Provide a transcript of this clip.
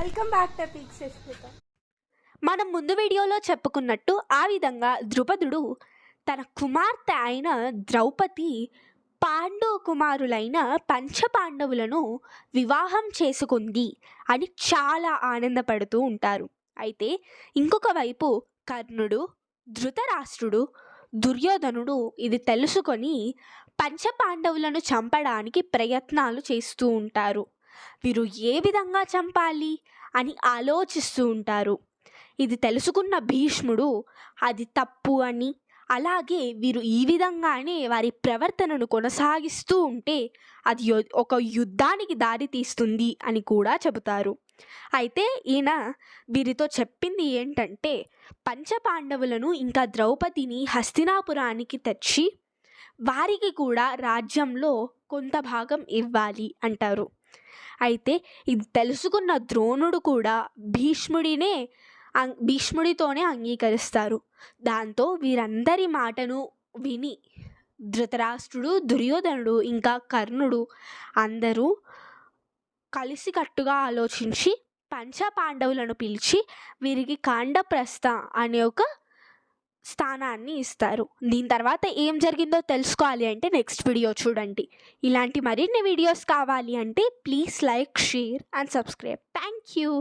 Welcome back to peak మనం ముందు వీడియోలో చెప్పుకున్నట్టు ఆ విధంగా ద్రుపదుడు తన కుమార్తె అయిన ద్రౌపది పాండవ కుమారులైన పంచపాండవులను వివాహం చేసుకుంది అని చాలా ఆనందపడుతూ ఉంటారు. అయితే ఇంకొక వైపు కర్ణుడు ధృతరాష్ట్రుడు దుర్యోధనుడు ఇది తెలుసుకొని పంచపాండవులను చంపడానికి ప్రయత్నాలు చేస్తూ ఉంటారు. వీరు ఏ విధంగా చంపాలి అని ఆలోచిస్తూ ఉంటారు. ఇది తెలుసుకున్న భీష్ముడు అది తప్పు అని. అలాగే వీరు ఈ విధంగానే వారి ప్రవర్తనను కొనసాగిస్తూ ఉంటే అది ఒక యుద్ధానికి దారి తీస్తుంది అని కూడా చెబుతారు. అయితే ఈయన వీరితో చెప్పింది ఏంటంటే పంచపాండవులను ఇంకా ద్రౌపదిని హస్తినాపురానికి తెచ్చి వారికి కూడా రాజ్యంలో కొంత భాగం ఇవ్వాలి అంటారు. అయితే ఇది తెలుసుకున్న ద్రోణుడు కూడా భీష్ముడినే అం- భీష్ముడితోనే అంగీకరిస్తారు. దాంతో వీరందరి మాటను విని ధృతరాష్ట్రుడు దుర్యోధనుడు ఇంకా కర్ణుడు అందరూ కలిసికట్టుగా ఆలోచించి పంచపాండవులను పిలిచి వీరికి కాండప్రస్థ అనే ఒక స్థానాన్ని ఇస్తారు. దీని తర్వాత ఏం జరిగిందో తెలుసుకోవాలి అంటే నెక్స్ట్ వీడియో చూడండి. ఇలాంటి మరిన్ని వీడియోస్ కావాలి అంటే please like share and subscribe. Thank you